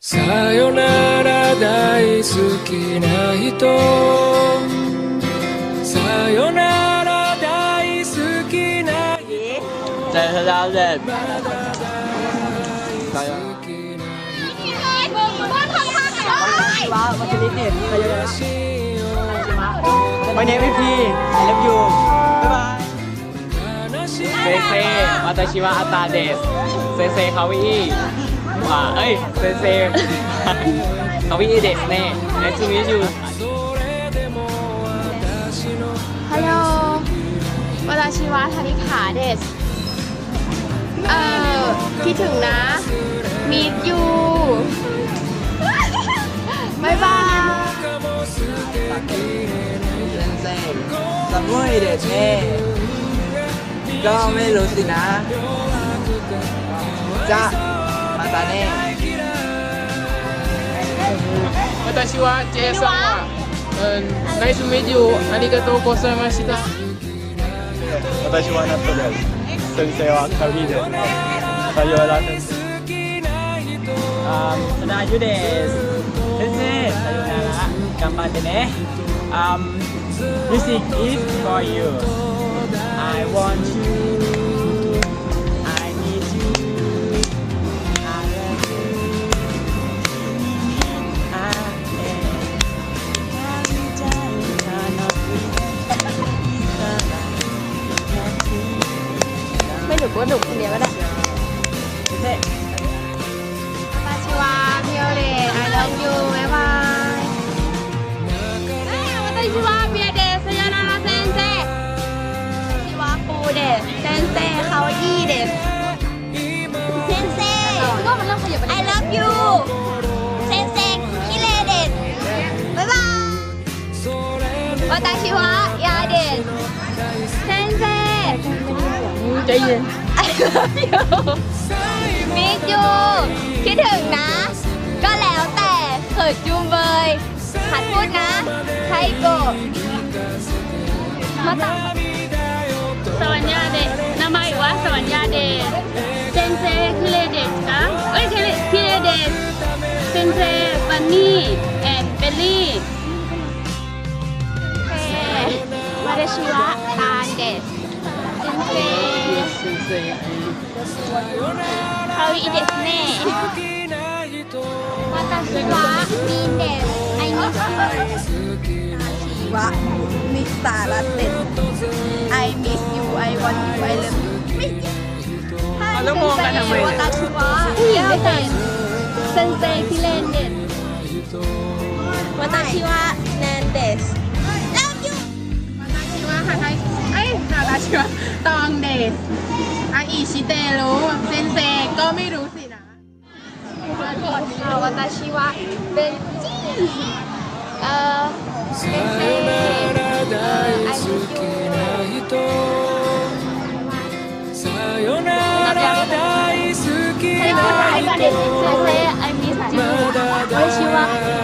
さよなら大好きな人さよなら大好きな人 เจอแล้วเด็ด ว้าวมาชนิดเด็ดไปเลยวันนี้พี่พี่ไอเลิฟยูบ๊ายบายเซเซวัตชิวะอัตตาเดสเซเซคาวิ อีอ่าเอ้ยเซเซคาวิอีเดสเน่ nice to meet you ฮัลโหลวาตาชิวะธนิขาเดสเอ่อคิดถึงนะ มีดยูบายบายเซนเซสมุยเดสเน่ก็ไม่รู้สินะ จะ またね。私は J さんは、うん、ナイスメディオありがとうございました。私はナットです先生はカビで。すさようならです。あーラジュです。先生さようなら。頑張ってね。Um, music is for you. I want you เซนเซคิเลเดตบ๊ายบายวาตาชิวะยาเดสเซนเซใจเย็นมิดยูคิดถึงนะ ก็แล้วแต่เขิดจูเบยหัดพูดนะไทโกมาตาม นนี่แอนเบลลี่วาดาชิวะตาเดสเซนเซคาวิเดสเน่วาตาชิวะมีนเดสไอมิสยูวะมิสาลาเต็น I miss you I want you I love you แล้วมองกันทำไมวาตาชิวะผู้หญิงด้วยกันเซนเซคิเลนเดส วาตาชิวะแนนเดส ชิวะค่ะไทยเอ้ยนาราชิวะตองเดสอาอิชิเตรู้เซนเซก็ไม่รู้สินะ วาตาชิวะเบนจีเอ่อเซนเซ 大好きな人さよなら大好き ให้ な พู 了。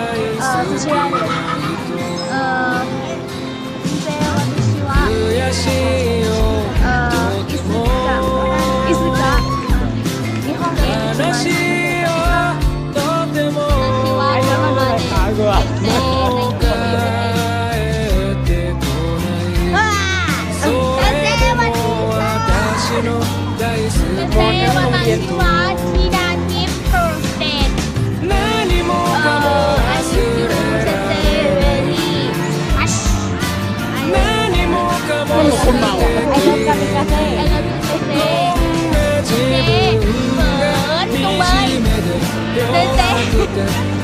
Thank you.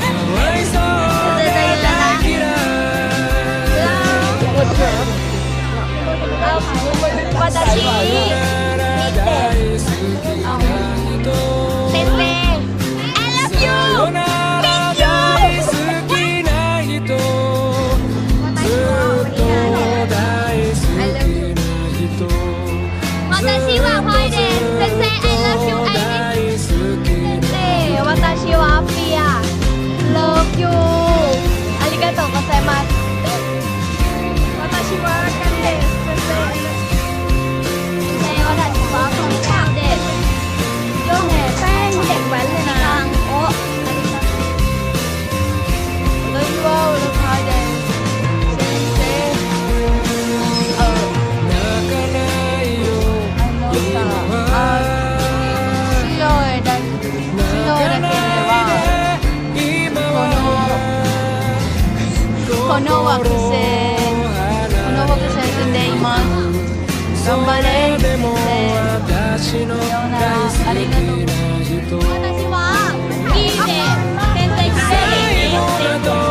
この惑星この惑星住んでいます。頑張れ。先生さようならありがとう私はキーで先生キレイです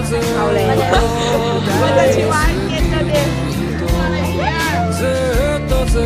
っとずっと私はケンタですずっとずっ